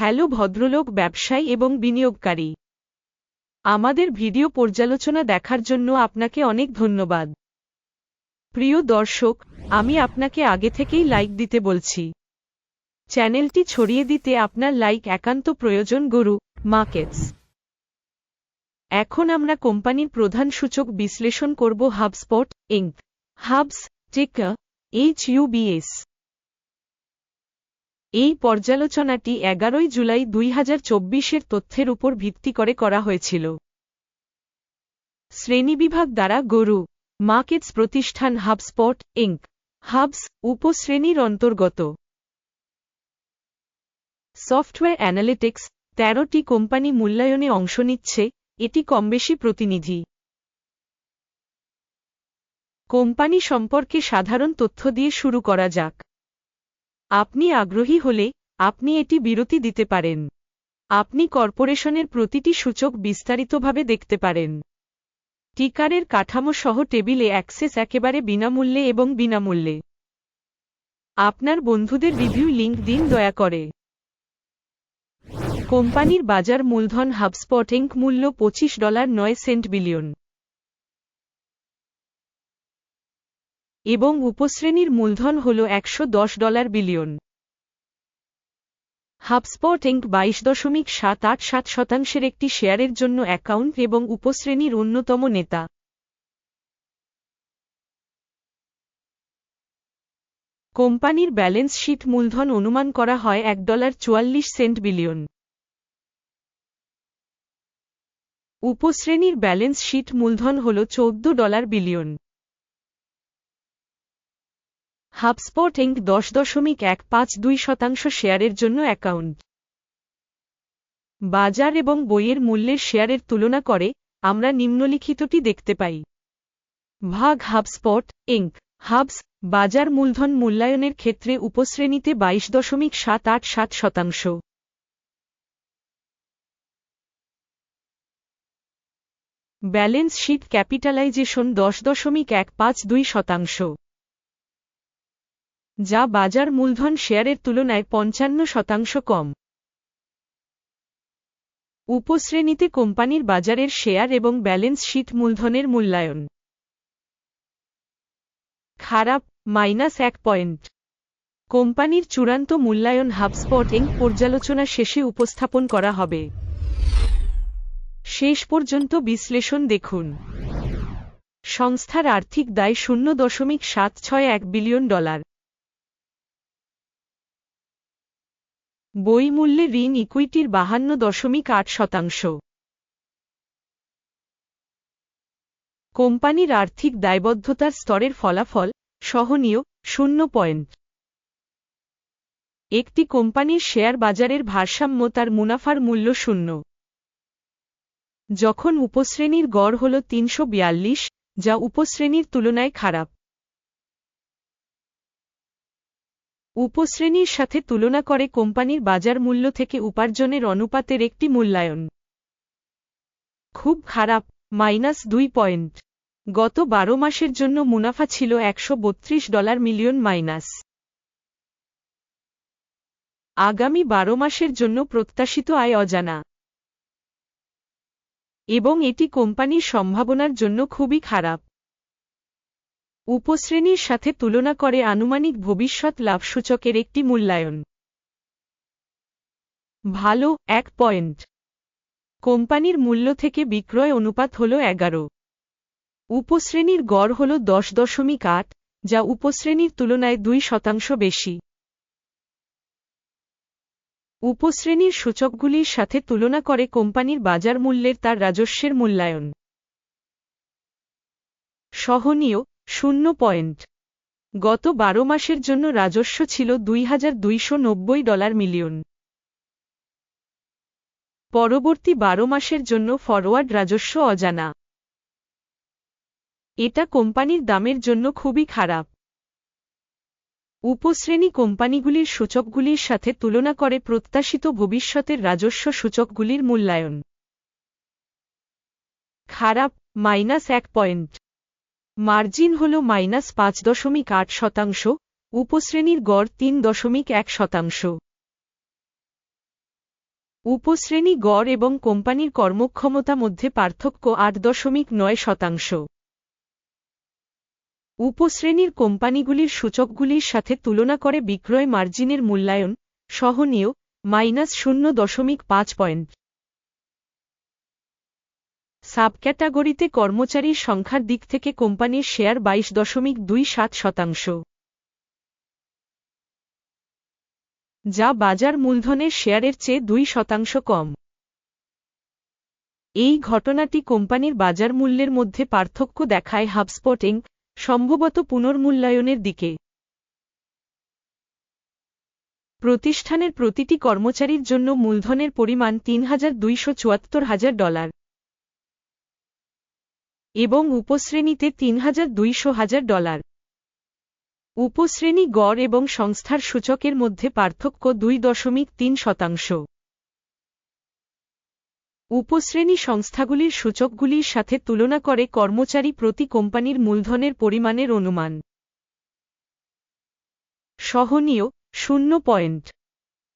Hello ভদ্রলোক, ব্যবসায়ী এবং বিনিয়োগকারী। আমাদের ভিডিও পর্যালোচনা দেখার জন্য আপনাকে অনেক ধন্যবাদ। প্রিয় দর্শক, আমি আপনাকে আগে থেকেই লাইক দিতে বলছি। চ্যানেলটি ছড়িয়ে দিতে আপনার লাইক একান্ত প্রয়োজন, গরু মার্কেটস। এখন আমরা কোম্পানির প্রধান সূচক বিশ্লেষণ করব হাবস্পট, ইঙ্ক। হাবস, টেকা, এইচ ইউবিএস এই পর্যালোচনাটি এগারোই জুলাই দুই হাজার চব্বিশের তথ্যের উপর ভিত্তি করে করা হয়েছিল। শ্রেণীবিভাগ দ্বারা গরু, মার্কেটস প্রতিষ্ঠান হাবস্পট ইঙ্ক হাবস উপশ্রেণীর অন্তর্গত। সফটওয়্যার অ্যানালিটিক্স, তেরোটি কোম্পানি মূল্যায়নে অংশ নিচ্ছে, এটি কমবেশি প্রতিনিধি। কোম্পানি সম্পর্কে সাধারণ তথ্য দিয়ে শুরু করা যাক। আপনি আগ্রহী হলে আপনি এটি বিরতি দিতে পারেন। আপনি কর্পোরেশনের প্রতিটি সূচক বিস্তারিতভাবে দেখতে পারেন। টিকারের কাঠামো সহ টেবিলে অ্যাক্সেস একেবারে বিনামূল্যে এবং বিনামূল্যে। আপনার বন্ধুদের রিভিউ লিঙ্ক দিন দয়া করে। কোম্পানির বাজার মূলধন হাবস্পট মূল্য পঁচিশ ডলার নয় সেন্ট বিলিয়ন। এবং উপশ্রেণীর মূলধন হল একশো দশ ডলার বিলিয়ন। হাবস্পট ইঙ্ক বাইশ দশমিক সাত আট সাত শতাংশের একটি শেয়ারের জন্য অ্যাকাউন্ট এবং উপশ্রেণীর অন্যতম নেতা। কোম্পানির ব্যালেন্স শিট মূলধন অনুমান করা হয় এক ডলার চুয়াল্লিশ সেন্ট বিলিয়ন। উপশ্রেণীর ব্যালেন্স শিট মূলধন হল চৌদ্দ ডলার বিলিয়ন। হাবস্পট ইঙ্ক দশ দশমিক এক পাঁচ দুই শতাংশ শেয়ারের জন্য অ্যাকাউন্ট। বাজার এবং বইয়ের মূল্যের শেয়ারের তুলনা করে আমরা নিম্নলিখিতটি দেখতে পাই। ভাগ হাবস্পট ইঙ্ক। হাবস, বাজার মূলধন মূল্যায়নের ক্ষেত্রে উপশ্রেণীতে বাইশ দশমিক সাত আট সাত শতাংশ। ব্যালেন্স শিট ক্যাপিটালাইজেশন দশ দশমিক এক পাঁচ দুই শতাংশ। যা বাজার মূলধন শেয়ারের তুলনায় পঞ্চান্ন শতাংশ কম। উপশ্রেণীতে কোম্পানির বাজারের শেয়ার এবং ব্যালেন্স শিট মূলধনের মূল্যায়ন। খারাপ, মাইনাস এক পয়েন্ট। কোম্পানির চূড়ান্ত মূল্যায়ন হাবস্পট পর্যালোচনা শেষে উপস্থাপন করা হবে। শেষ পর্যন্ত বিশ্লেষণ দেখুন। সংস্থার আর্থিক দায় শূন্য দশমিক সাত ছয় এক বিলিয়ন ডলার। বই মূল্যে ঋণ ইকুইটির বাহান্ন দশমিক আট শতাংশ। কোম্পানির আর্থিক দায়বদ্ধতার স্তরের ফলাফল সহনীয় শূন্য পয়েন্ট। একটি কোম্পানির শেয়ার বাজারের ভারসাম্য তার মুনাফার মূল্য শূন্য। যখন উপশ্রেণীর গড় হল তিনশো বিয়াল্লিশ, যা উপশ্রেণীর তুলনায় খারাপ। উপশ্রেণীর সাথে তুলনা করে কোম্পানির বাজার মূল্য থেকে উপার্জনের অনুপাতের একটি মূল্যায়ন। খুব খারাপ, মাইনাস দুই পয়েন্ট। গত বারো মাসের জন্য মুনাফা ছিল একশো বত্রিশ ডলার মিলিয়ন মাইনাস। আগামী বারো মাসের জন্য প্রত্যাশিত আয় অজানা। এবং এটি কোম্পানির সম্ভাবনার জন্য খুবই খারাপ। উপশ্রেণীর সাথে তুলনা করে আনুমানিক ভবিষ্যৎ লাভসূচকের একটি মূল্যায়ন। ভালো, এক পয়েন্ট। কোম্পানির মূল্য থেকে বিক্রয় অনুপাত হল এগারো। উপশ্রেণীর গড় হল দশ দশমিক আট, যা উপশ্রেণীর তুলনায় দুই শতাংশ বেশি। উপশ্রেণীর সূচকগুলির সাথে তুলনা করে কোম্পানির বাজার মূল্যের তার রাজস্বের মূল্যায়ন। সহনীয় শূন্য পয়েন্ট। গত বারো মাসের জন্য রাজস্ব ছিল দুই হাজার দুইশো নব্বই ডলার মিলিয়ন। পরবর্তী বারো মাসের জন্য ফরওয়ার্ড রাজস্ব অজানা। এটা কোম্পানির দামের জন্য খুবই খারাপ। উপশ্রেণী কোম্পানিগুলির সূচকগুলির সাথে তুলনা করে প্রত্যাশিত ভবিষ্যতের রাজস্ব সূচকগুলির মূল্যায়ন। খারাপ, মাইনাস এক পয়েন্ট। মার্জিন হল মাইনাস পাঁচ দশমিক আট শতাংশ, উপশ্রেণীর গড় তিন দশমিক এক শতাংশ। উপশ্রেণী গড় এবং কোম্পানির কর্মক্ষমতা মধ্যে পার্থক্য আট দশমিক নয় শতাংশ। উপশ্রেণীর কোম্পানিগুলির সূচকগুলির সাথে তুলনা করে বিক্রয় মার্জিনের মূল্যায়ন, সহনীয়, মাইনাস শূন্য দশমিক পাঁচ পয়েন্ট। সাবক্যাটাগরিতে কর্মচারীর সংখ্যার দিক থেকে কোম্পানির শেয়ার বাইশ দশমিক দুই সাত শতাংশ। যা বাজার মূলধনের শেয়ারের চেয়ে দুই শতাংশ কম। এই ঘটনাটি কোম্পানির বাজার মূল্যের মধ্যে পার্থক্য দেখায় হাবস্পটিং সম্ভবত পুনর্মূল্যায়নের দিকে। প্রতিষ্ঠানের প্রতিটি কর্মচারীর জন্য মূলধনের পরিমাণ তিন হাজার দুইশো চুয়াত্তর হাজার ডলার। এবং উপশ্রেণীতে তিন হাজার দুইশো হাজার ডলার। উপশ্রেণী গড় এবং সংস্থার সূচকের মধ্যে পার্থক্য দুই দশমিক তিন শতাংশ। উপশ্রেণী সংস্থাগুলির সূচকগুলির সাথে তুলনা করে কর্মচারী প্রতি কোম্পানির মূলধনের পরিমাণের অনুমান। সহনীয়, শূন্য পয়েন্ট।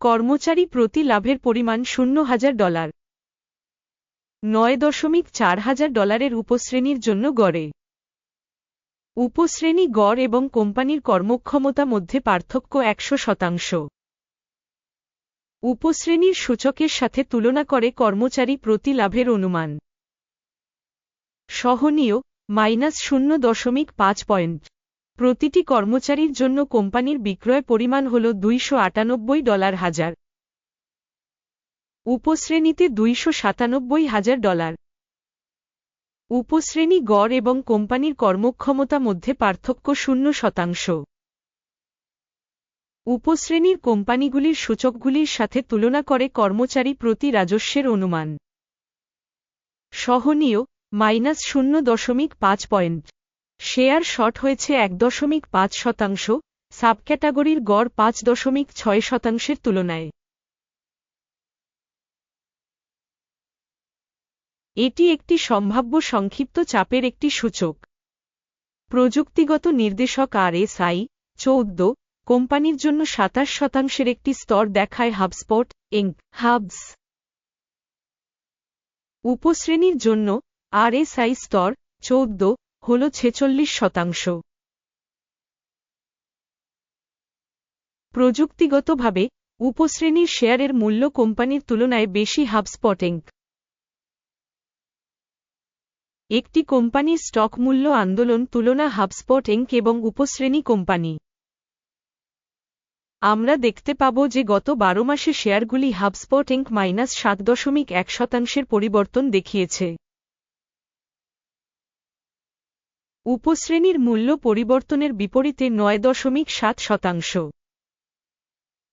কর্মচারী প্রতি লাভের পরিমাণ শূন্য হাজার ডলার। নয় দশমিক চার হাজার ডলারের উপশ্রেণীর জন্য গড়ে। উপশ্রেণী গড় এবং কোম্পানির কর্মক্ষমতা মধ্যে পার্থক্য একশো শতাংশ। উপশ্রেণীর সূচকের সাথে তুলনা করে কর্মচারী প্রতি লাভের অনুমান। সহনীয়, মাইনাস শূন্য দশমিক পাঁচ পয়েন্ট। প্রতিটি কর্মচারীর জন্য কোম্পানির বিক্রয় পরিমাণ হল দুইশো আটানব্বই ডলার হাজার। উপশ্রেণীতে দুইশো সাতানব্বই হাজার ডলার। উপশ্রেণী গড় এবং কোম্পানির কর্মক্ষমতা মধ্যে পার্থক্য শূন্য শতাংশ। উপশ্রেণীর কোম্পানিগুলির সূচকগুলির সাথে তুলনা করে কর্মচারী প্রতি রাজস্বের অনুমান। সহনীয়, মাইনাস শূন্য দশমিক পাঁচ পয়েন্ট। শেয়ার শর্ট হয়েছে এক দশমিক পাঁচ শতাংশ, সাবক্যাটাগরির গড় পাঁচ দশমিক ছয় শতাংশের তুলনায়। এটি একটি সম্ভাব্য সংক্ষিপ্ত চাপের একটি সূচক। প্রযুক্তিগত নির্দেশক আর এস আই চৌদ্দ, কোম্পানির জন্য সাতাশ শতাংশের একটি স্তর দেখায় হাবস্পট, ইঙ্ক, হাবস। উপশ্রেণীর জন্য আর এস আই স্তর চৌদ্দ হল ছেচল্লিশ শতাংশ। প্রযুক্তিগতভাবে উপশ্রেণীর শেয়ারের মূল্য কোম্পানির তুলনায় বেশি হাবস্পট, ইঙ্ক। একটি কোম্পানির স্টক মূল্য আন্দোলন তুলনা হাবস্পট এঙ্ক এবং উপশ্রেণী কোম্পানি। আমরা দেখতে পাব যে গত বারো মাসে শেয়ারগুলি হাবস্পট এঙ্ক মাইনাস সাত দশমিক এক শতাংশের পরিবর্তন দেখিয়েছে। উপশ্রেণীর মূল্য পরিবর্তনের বিপরীতে নয় দশমিক সাত শতাংশ।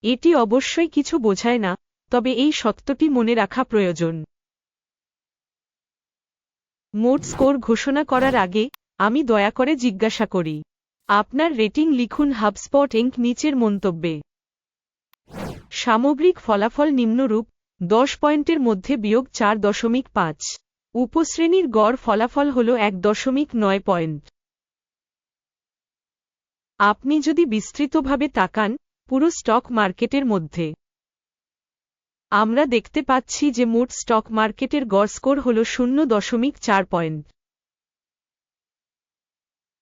এটি অবশ্যই কিছু বোঝায় না, তবে এই সত্যটি মনে রাখা প্রয়োজন। মোট স্কোর ঘোষণা করার আগে, আমি দয়া করে জিজ্ঞাসা করি। আপনার রেটিং লিখুন হাবস্পট এঙ্ক নিচের মন্তব্যে। সামগ্রিক ফলাফল নিম্নরূপ, দশ পয়েন্টের মধ্যে বিয়োগ চার দশমিক পাঁচ। উপশ্রেণীর গড় ফলাফল হল এক দশমিক নয় পয়েন্ট। আপনি যদি বিস্তৃতভাবে তাকান, পুরো স্টক মার্কেটের মধ্যে। আমরা দেখতে পাচ্ছি যে মোট স্টক মার্কেটের গড় স্কোর হল শূন্য দশমিক চার পয়েন্ট।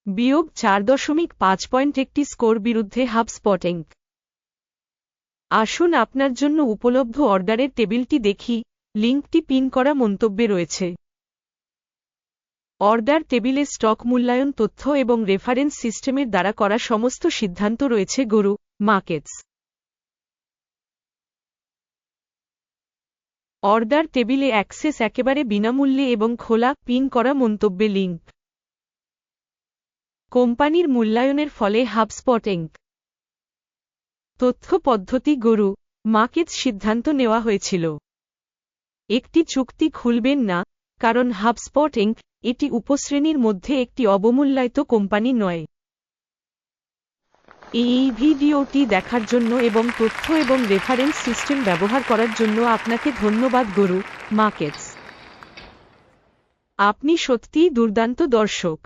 বিয়োগ চার দশমিক পাঁচ পয়েন্ট একটি স্কোর বিরুদ্ধে হাফ স্পটিং আসুন আপনার জন্য উপলব্ধ অর্ডারের টেবিলটি দেখি, লিঙ্কটি পিন করা মন্তব্যে রয়েছে। অর্ডার টেবিলে স্টক মূল্যায়ন তথ্য এবং রেফারেন্স সিস্টেমের দ্বারা করা সমস্ত সিদ্ধান্ত রয়েছে গরু, মার্কেটস। অর্ডার টেবিলে অ্যাক্সেস একেবারে বিনামূল্যে এবং খোলা, পিন করা মন্তব্যে লিঙ্ক। কোম্পানির মূল্যায়নের ফলে হাবস্পট এঙ্ক তথ্য পদ্ধতি গরু মার্কেটস সিদ্ধান্ত নেওয়া হয়েছিল। একটি চুক্তি খুলবেন না, কারণ হাবস্পট এঙ্ক এটি উপশ্রেণীর মধ্যে একটি অবমূল্যায়িত কোম্পানি নয়। এই ভিডিওটি দেখার জন্য এবং তথ্য এবং রেফারেন্স সিস্টেম ব্যবহার করার জন্য আপনাকে ধন্যবাদ, গরু মার্কেটস আপনি সত্যিই দুর্দান্ত দর্শক।